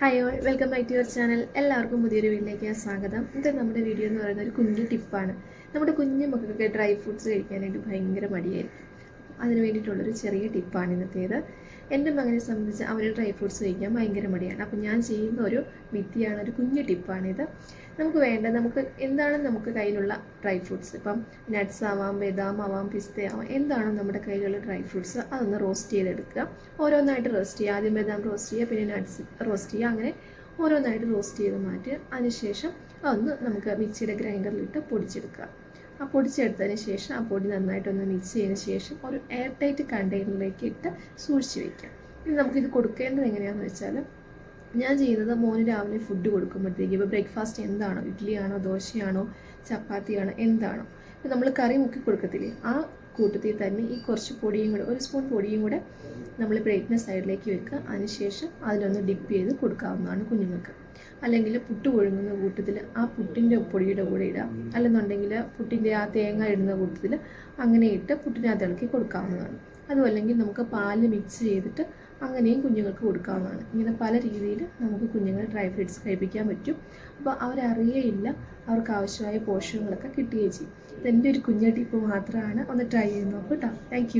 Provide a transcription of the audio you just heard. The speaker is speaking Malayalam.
Hi all welcome back to your channel എല്ലാവർക്കും പുതിയൊരു വീട്ടിലേക്ക് സ്വാഗതം. ഇത് നമ്മുടെ വീഡിയോ എന്ന് പറയുന്ന ഒരു കുഞ്ഞു ടിപ്പാണ് നമ്മുടെ കുഞ്ഞു മക്കൾക്ക് ഡ്രൈ ഫ്രൂട്ട്സ് കഴിക്കാനായിട്ട് ഭയങ്കര മടിയായിരിക്കും. അതിന് വേണ്ടിയിട്ടുള്ളൊരു ചെറിയ ടിപ്പാണ് ഇന്നത്തേത്. എന്റെ മകനെ സംബന്ധിച്ച് അവർ ഡ്രൈ ഫ്രൂട്ട്സ് കഴിക്കാൻ ഭയങ്കര മടിയാണ്. അപ്പോൾ ഞാൻ ചെയ്യുന്ന ഒരു വിദ്യയാണ് ഒരു കുഞ്ഞു ടിപ്പാണിത് നമുക്ക് വേണ്ട നമുക്ക് എന്താണ് നമുക്ക് കയ്യിലുള്ള ഡ്രൈ ഫ്രൂട്ട്സ് ഇപ്പം നട്ട്സ് ആവാം ബദാം ആവാം പിസ്ത ആവാം എന്താണോ നമ്മുടെ കയ്യിലുള്ള ഡ്രൈ ഫ്രൂട്ട്സ് അതൊന്ന് റോസ്റ്റ് ചെയ്തെടുക്കുക. ഓരോന്നായിട്ട് റോസ്റ്റ് ചെയ്യുക. ആദ്യം ബദാം റോസ്റ്റ് ചെയ്യുക പിന്നെ നട്ട്സ് റോസ്റ്റ് ചെയ്യുക. അങ്ങനെ ഓരോന്നായിട്ട് റോസ്റ്റ് ചെയ്ത് മാറ്റുക. അതിനുശേഷം അതൊന്ന് നമുക്ക് മിക്സിയുടെ ഗ്രൈൻഡറിലിട്ട് പൊടിച്ചെടുക്കുക. ആ പൊടിച്ചെടുത്തതിന് ശേഷം ആ പൊടി നന്നായിട്ടൊന്ന് മിക്സ് ചെയ്തതിന് ശേഷം ഒരു എയർ ടൈറ്റ് കണ്ടെയ്നറിലേക്ക് ഇട്ട് സൂക്ഷിച്ച് വയ്ക്കാം ഇനി നമുക്കിത് കൊടുക്കേണ്ടത് എങ്ങനെയാണെന്ന് വെച്ചാൽ ഞാൻ ചെയ്യുന്നത് മോന് രാവിലെ ഫുഡ് കൊടുക്കുമ്പോഴത്തേക്ക്. ഇപ്പോൾ ബ്രേക്ക്ഫാസ്റ്റ് എന്താണോ? ഇഡ്ഡലിയാണോ ദോശയാണോ? ചപ്പാത്തിയാണോ? എന്താണോ? ഇപ്പോൾ നമ്മൾ കറി മുക്കി കൊടുക്കത്തില്ലേ? ആ കൂട്ടത്തിൽ തന്നെ ഈ കുറച്ച് പൊടിയും കൂടെ ഒരു സ്പൂൺ പൊടിയും കൂടെ നമ്മൾ പ്ലേറ്റിന്റെ സൈഡിലേക്ക് വെക്കുക. അതിനുശേഷം അതിലൊന്ന് ഡിപ്പ് ചെയ്ത് കൊടുക്കാവുന്നതാണ് കുഞ്ഞുങ്ങൾക്ക്. അല്ലെങ്കിൽ പുട്ട് കൊഴുങ്ങുന്ന കൂട്ടത്തിൽ ആ പുട്ടിന്റെ പൊടിയുടെ കൂടെ ഇടാം അല്ലെന്നുണ്ടെങ്കിൽ പുട്ടിന്റെ ആ തേങ്ങ ഇടുന്ന കൂട്ടത്തിൽ അങ്ങനെ ഇട്ട് പുട്ടിനകത്ത് ഇളക്കി കൊടുക്കാവുന്നതാണ്. അതുമല്ലെങ്കിൽ നമുക്ക് പാൽ മിക്സ് ചെയ്തിട്ട് അങ്ങനെയും കുഞ്ഞുങ്ങൾക്ക് കൊടുക്കാവുന്നതാണ്. ഇങ്ങനെ പല രീതിയിൽ നമുക്ക് കുഞ്ഞുങ്ങളെ ഡ്രൈ ഫ്രൂട്ട്സ് കഴിപ്പിക്കാൻ പറ്റും. അപ്പോൾ അവരറിയേയില്ല അവർക്ക് ആവശ്യമായ പോഷകങ്ങളൊക്കെ കിട്ടുകയും ചെയ്യും. ഇതെന്റെ ഒരു കുഞ്ഞ ടിപ്പ് മാത്രമാണ്. ഒന്ന് ട്രൈ ചെയ്ത് നോക്കൂ കേട്ടോ താങ്ക്